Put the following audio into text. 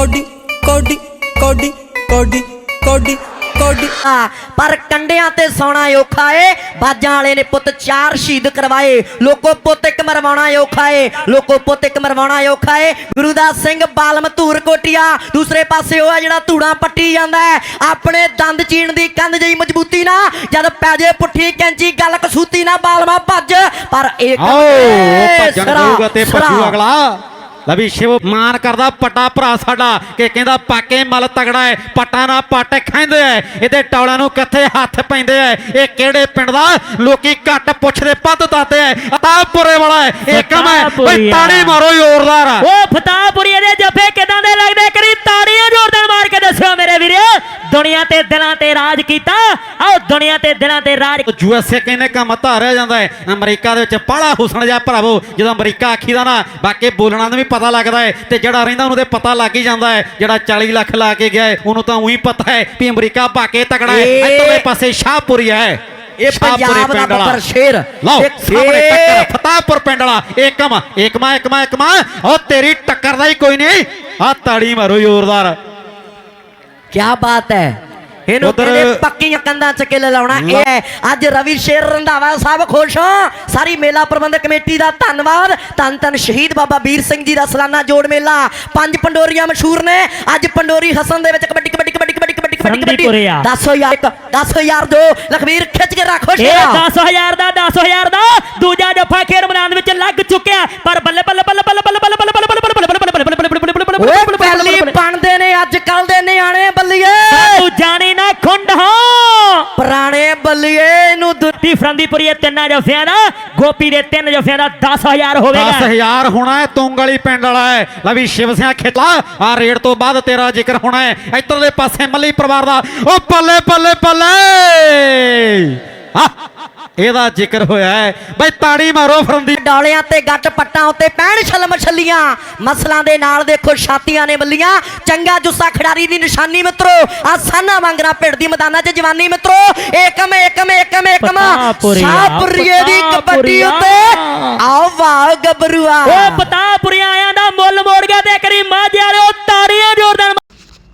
Cody ਕੋਡੀ ਕੋਡੀ ਕੋਡੀ ਕੋਡੀ ਕੋਡੀ। ਆ ਪਰ ਕੰਡਿਆਂ ਤੇ ਸੌਣਾ ਔਖਾ ਏ। ਬਾਜਾਂ ਵਾਲੇ ਨੇ ਪੁੱਤ ਚਾਰ ਸ਼ਹੀਦ ਕਰਵਾਏ। ਲੋਕੋ ਪੁੱਤ ਇੱਕ ਮਰਵਾਉਣਾ ਔਖਾ ਏ। ਲੋਕੋ ਪੁੱਤ ਇੱਕ ਮਰਵਾਉਣਾ ਔਖਾ ਏ। ਗੁਰੂਦਾਸ ਸਿੰਘ ਬਾਲਮ ਧੂਰ ਕੋਟੀਆ ਦੂਸਰੇ ਪਾਸੇ ਉਹ ਆ ਜਿਹੜਾ ਧੂੜਾਂ ਪੱਟੀ ਜਾਂਦਾ ਹੈ। ਆਪਣੇ ਦੰਦ ਚੀਣ ਦੀ ਕੰਧ ਜਿਹੀ ਮਜ਼ਬੂਤੀ ਨਾ ਜਦ ਪੈ ਜੇ ਪੁੱਠੀ ਕੈਂਚੀ ਗੱਲ ਕਸੂਤੀ ਨਾ ਬਾਲਮਾ ਭੱਜ। ਪਰ ਇੱਕ ਆਓ ਭੱਜਣ ਤੇ ਸਿਰਾ। ਪਛੂ ਅਗਲਾ ਲਵੀ ਸ਼ਿਵ ਮਾਨ ਕਰਦਾ ਪੱਟਾ ਭਰਾ ਸਾਡਾ ਕਿ ਕਹਿੰਦਾ ਪਾਕੇ ਮਲ ਤਗੜਾ ਹੈ ਪੱਟਾ ਨਾ ਪੱਟ ਖਾਂਦੇ ਐ। ਇਹਦੇ ਟੌਲਾਂ ਨੂੰ ਕਿੱਥੇ ਹੱਥ ਪੈਂਦੇ ਐ? ਇਹ ਕਿਹੜੇ ਪਿੰਡ ਦਾ? ਲੋਕੀ ਘੱਟ ਪੁੱਛਦੇ ਪੱਦ ਦਾਤੇ ਐ। ਤਾਪੁਰੇ ਵਾਲਾ ਹੈ ਇਹ ਕਮ ਹੈ ਬਈ। ਤਾੜੀ ਮਾਰੋ ਜ਼ੋਰਦਾਰ ਉਹ ਫਤਾਹਪੁਰੀ ਦੇ ਜੱਫੇ ਕਿਦਾਂ ਦੇ ਲੱਗਦੇ ਕਰੀ ਤਾੜੀਆਂ ਜੋਰਦਾਰ ਮਾਰ ਕੇ ਦੱਸਿਓ ਮੇਰੇ ਵੀਰੇ ਦੁਨੀਆ ਤੇ ਦਿਲਾਂ ਤੇ ਰਾਜ ਕੀਤਾ ਆਓ ਦੁਨੀਆ ਤੇ ਦਿਲਾਂ ਤੇ ਰਾਜ ਯੂਐਸਏ ਕਹਿੰਦੇ ਕੰਮ ਧਾਰਿਆ ਜਾਂਦਾ ਹੈ। ਅਮਰੀਕਾ ਦੇ ਵਿੱਚ ਪਾਲਾ ਹੁਸਨ ਜਾ ਭਰਾਵੋ ਜਦੋਂ ਅਮਰੀਕਾ ਆਖੀਦਾ ਨਾ ਬਾਕੀ ਬੋਲਣਾ ਨੂੰ ਵੀ ਪਤਾ ਲੱਗਦਾ ਹੈ ਤੇ ਜਿਹੜਾ ਰਹਿੰਦਾ ਉਹਨੂੰ ਤੇ ਪਤਾ ਲੱਗ ਹੀ ਜਾਂਦਾ ਹੈ। ਜਿਹੜਾ 40 ਲੱਖ ਲਾ ਕੇ ਗਿਆ ਹੈ ਉਹਨੂੰ ਤਾਂ ਉਹੀ ਪਤਾ ਹੈ ਵੀ ਅਮਰੀਕਾ ਬਾਕੇ ਤਕੜਾ ਹੈ। ਇਹ- ਇੱਧਰਲੇ ਪਾਸੇ ਸ਼ਾਹਪੁਰੀ ਹੈ। ਇਹ ਪੰਜਾਬ ਦਾ। ਬੱਬਰ ਸ਼ੇਰ ਲਓ ਇਹ ਸਾਹਮਣੇ ਟੱਕਰ ਫਤਾਹਪੁਰ ਪਿੰਡ ਵਾਲਾ। ਏਕਮ ਏਕਮਾ ਏਕਮਾ ਏਕਮਾ ਉਹ ਤੇਰੀ ਟੱਕਰ ਦਾ ਹੀ ਕੋਈ ਨਹੀਂ। ਆ ਤਾੜੀ ਮਾਰੋ ਜ਼ੋਰਦਾਰ। ਕੀ ਬਾਤ ਹੈ ਇਹਨੂੰ ਉੱਧਰ- ਕਹਿੰਦੇ ਪੱਕੀਆਂ ਕੰਧਾਂ ਚ ਕਿੱਲ ਲਾਉਣਾ ਇਹ ਹੈ ਅੱਜ ਰਵੀ ਸ਼ੇਰ ਰੰਧਾਵਾ ਸਾਹਿਬ ਖੁਸ਼ ਹੋ ਸਾਰੀ ਮੇਲਾ ਪ੍ਰਬੰਧਕ ਕਮੇਟੀ ਦਾ ਧੰਨਵਾਦ ਧੰਨ ਧੰਨ ਸ਼ਹੀਦ ਬਾਬਾ ਵੀਰ ਸਿੰਘ ਜੀ ਦਾ ਸਾਲਾਨਾ ਜੋੜ ਮੇਲਾ ਪੰਜ ਪੰਡੋਰੀਆਂ ਮਸ਼ਹੂਰ ਨੇ ਅੱਜ ਪੰਡੋਰੀ ਹਸਨ ਦੇ ਵਿੱਚ ਕਬੱਡੀ ਕਬੱਡੀ ਕਬੱਡੀ ਕਬੱਡੀ ਕਬੱਡੀ ਕਬੱਡੀ ਸੰਦੀਪੁਰਿਆ। 10000 ਇੱਕ 10000 ਦੋ ਲਖਵੀਰ ਖਿੱਚ ਕੇ ਰੱਖੋ ਇਹ ਸ਼ੇਰਾ 10000 ਦਾ 10000 ਦਾ ਦੂਜਾ ਜੱਫਾ ਖੇਡ ਮੈਦਾਨ ਵਿੱਚ ਲੱਗ ਚੁੱਕਿਆ ਪਰ ਬੱਲੇ ਬੱਲੇ ਬੱਲੇ ਬੱਲੇ ਬੱਲੇ ਬੱਲੇ ਬੱਲੇ ਬੱਲੇ ਬੱਲੇ ਬੱਲੇ ਬੱਲੇ ਬੱਲੇ ਬੱਲੇ ਬੱਲੇ ਬੱਲੇ ਬੱਲੇ ਬੱਲੇ ਓਏ ਪਹਿਲੀ ਬਣਦੇ ਨੇ ਅੱਜ ਕੱਲ ਦੇ ਨਿਆਣੇ ਬੱਲੀਏ। ਤੂੰ ਜਾਣੀ ਨਾ ਖੁੰਡ ਹੋ ਪੁਰਾਣੇ ਬੱਲੀਏ ਨੂੰ ਦੁ- ਤੀ ਫਰੰਦੀਪੁਰੀ ਦੇ ਤਿੰਨਾਂ ਜਫਿਆਂ ਦਾ ਗੋਪੀ ਦੇ ਤਿੰਨ ਜਫਿਆਂ ਦਾ 10000 ਹੋਵੇਗਾ। 10000 ਹੋਣਾ ਹੈ ਤੁੰਗ ਵਾਲੀ ਪਿੰਡ ਵਾਲਾ ਹੈ। ਲਵੀ ਸ਼ਿਵ ਸਿੰਘ ਖੇਤਲਾ ਆ ਰੇਡ ਤੋਂ ਬਾਅਦ ਤੇਰਾ ਜ਼ਿਕਰ ਹੋਣਾ ਹੈ। ਇੱਧਰਲੇ ਪਾਸੇ ਮੱਲੀ ਪਰਿਵਾਰ ਦਾ ਉਹ ਬੱਲੇ ਬੱਲੇ ਬੱਲੇ ਆ ਇਹਦਾ ਜ਼ਿਕਰ ਹੋਇਆ ਹੈ। ਬਈ ਤਾੜੀ ਮਾਰੋ ਫਰੰਦੀ ਡੌਲਿਆਂ ਤੇ ਗੱਟ ਪੱਟਾਂ ਉੱਤੇ ਪੈਣ ਛਲਮ ਛੱਲੀਆਂ। ਮਸਲਾਂ ਦੇ ਨਾਲ ਦੇਖੋ ਛਾਤੀਆਂ ਨੇ ਬੱਲੀਆਂ ਚੰਗਾ ਜੁੱਸਾ ਖਿਡਾਰੀ ਦੀ ਨਿਸ਼ਾਨੀ ਮਿੱਤਰੋ। ਆ ਸਾਨਾ ਵਾਂਗਰਾ ਭਿੜ ਦੀ ਮੈਦਾਨਾਂ 'ਚ ਜਵਾਨੀ ਮਿੱਤਰੋ। ਏਕਮ ਏਕਮ ਏਕਮ ਏਕਮ। ਪਤਾਪੁਰੀਆ, ਦੀ ਕਬੱਡੀ ਪਤਾਪੁਰੀਆ। ਉੱਤੇ। ਆਓ ਵਾਹ ਗੱਭਰੂਆ। ਉਹ ਪਤਾਪੁਰੀਆਂ ਆਇਆਂ ਦਾ ਮੁੱਲ ਮੋੜ ਗਿਆ ਤੇ ਕਰੀ ਮਾਝਿਆਂ ਉਹ ਤਾੜੀਆਂ ਜੋਰਦਾਰ